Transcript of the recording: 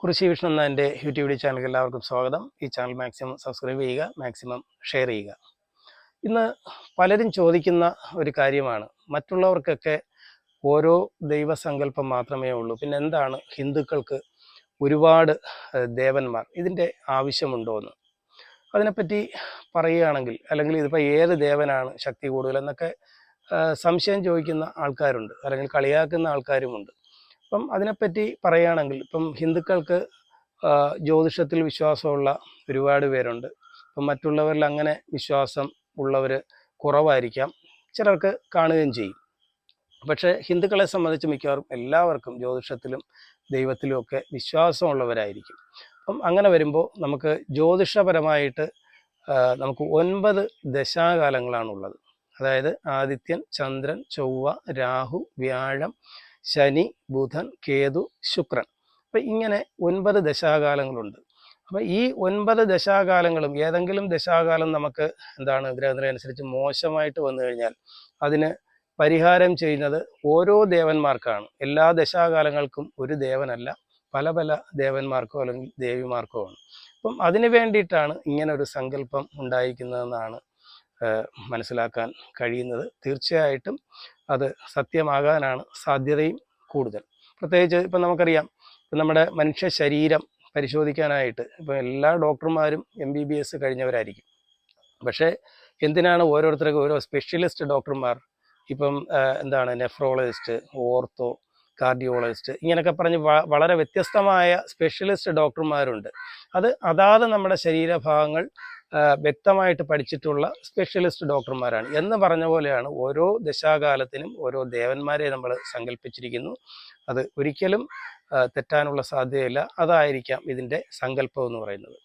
കുറിശി വിഷ്ണു എന്ന എന്റെ യൂട്യൂബ് ചാനലിൽ എല്ലാവർക്കും സ്വാഗതം. ഈ ചാനൽ മാക്സിമം സബ്സ്ക്രൈബ് ചെയ്യുക മാക്സിമം ഷെയർ ചെയ്യുക. ഇന്ന് പലരും ചോദിക്കുന്ന ഒരു കാര്യമാണ്. മറ്റുള്ളവർക്കൊക്കെ ഓരോ ദൈവസങ്കല്പം മാത്രമേ ഉള്ളൂ. പിന്നെ എന്താണ് ഹിന്ദുക്കൾക്ക് ഒരുപാട് ദേവന്മാർ ഇതിന്റെ ആവശ്യമുണ്ടോ എന്ന്? അതിനെപ്പറ്റി പറയുകയാണെങ്കിൽ അല്ലെങ്കിൽ ഇതിപ്പോൾ ഏത് ദേവനാണ് ശക്തി കൂടുതൽ എന്നൊക്കെ സംശയം ചോദിക്കുന്ന ആൾക്കാരുണ്ട്. അല്ലെങ്കിൽ കളിയാക്കുന്ന ആൾക്കാരുമുണ്ട്. അപ്പം അതിനെപ്പറ്റി പറയുകയാണെങ്കിൽ ഇപ്പം ഹിന്ദുക്കൾക്ക് ജ്യോതിഷത്തിൽ വിശ്വാസമുള്ള ഒരുപാട് പേരുണ്ട്. അപ്പം മറ്റുള്ളവരിൽ അങ്ങനെ വിശ്വാസം ഉള്ളവർ കുറവായിരിക്കാം. ചിലർക്ക് കാണുകയും ചെയ്യും. പക്ഷേ ഹിന്ദുക്കളെ സംബന്ധിച്ച് മിക്കവാറും എല്ലാവർക്കും ജ്യോതിഷത്തിലും ദൈവത്തിലും ഒക്കെ വിശ്വാസമുള്ളവരായിരിക്കും. അപ്പം അങ്ങനെ വരുമ്പോൾ നമുക്ക് ജ്യോതിഷപരമായിട്ട് നമുക്ക് ഒൻപത് ദശാകാലങ്ങളാണുള്ളത്. അതായത് ആദിത്യൻ ചന്ദ്രൻ ചൊവ്വ രാഹു വ്യാഴം ശനി ബുധൻ കേതു ശുക്രൻ. അപ്പം ഇങ്ങനെ ഒൻപത് ദശാകാലങ്ങളുണ്ട്. അപ്പം ഈ ഒൻപത് ദശാകാലങ്ങളും ഏതെങ്കിലും ദശാകാലം നമുക്ക് എന്താണ് ഗ്രഹനിലയനുസരിച്ച് മോശമായിട്ട് വന്നു കഴിഞ്ഞാൽ അതിന് പരിഹാരം ചെയ്യുന്നത് ഓരോ ദേവന്മാർക്കാണ്. എല്ലാ ദശാകാലങ്ങൾക്കും ഒരു ദേവനല്ല. പല പല ദേവന്മാർക്കോ അല്ലെങ്കിൽ ദേവിമാർക്കോ ആണ്. അപ്പം അതിന് വേണ്ടിയിട്ടാണ് ഇങ്ങനെ ഒരു സങ്കല്പം ഉണ്ടായിരിക്കുന്നതെന്നാണ് മനസ്സിലാക്കാൻ കഴിയുന്നത്. തീർച്ചയായിട്ടും അത് സത്യമാകാനാണ് സാധ്യതയും കൂടുതൽ. പ്രത്യേകിച്ച് ഇപ്പം നമുക്കറിയാം നമ്മുടെ മനുഷ്യ ശരീരം പരിശോധിക്കാനായിട്ട് ഇപ്പം എല്ലാ ഡോക്ടർമാരും എം ബി ബി എസ് കഴിഞ്ഞവരായിരിക്കും. പക്ഷേ എന്തിനാണ് ഓരോരുത്തർക്കും ഓരോ സ്പെഷ്യലിസ്റ്റ് ഡോക്ടർമാർ? ഇപ്പം എന്താണ് നെഫ്രോളജിസ്റ്റ് ഓർത്തോ കാർഡിയോളജിസ്റ്റ് ഇങ്ങനെയൊക്കെ പറഞ്ഞ് വളരെ വ്യത്യസ്തമായ സ്പെഷ്യലിസ്റ്റ് ഡോക്ടർമാരുണ്ട്. അത് അതാത് നമ്മുടെ ശരീരഭാഗങ്ങൾ വ്യക്തമായിട്ട് പഠിച്ചിട്ടുള്ള സ്പെഷ്യലിസ്റ്റ് ഡോക്ടർമാരാണ് എന്ന് പറഞ്ഞ പോലെയാണ് ഓരോ ദശാകാലത്തിനും ഓരോ ദേവന്മാരെ നമ്മൾ സങ്കല്പിച്ചിരിക്കുന്നു അത് ഒരിക്കലും തെറ്റാനുള്ള സാധ്യതയില്ല. അതായിരിക്കാം ഇതിന്റെ സങ്കല്പം എന്ന് പറയുന്നത്.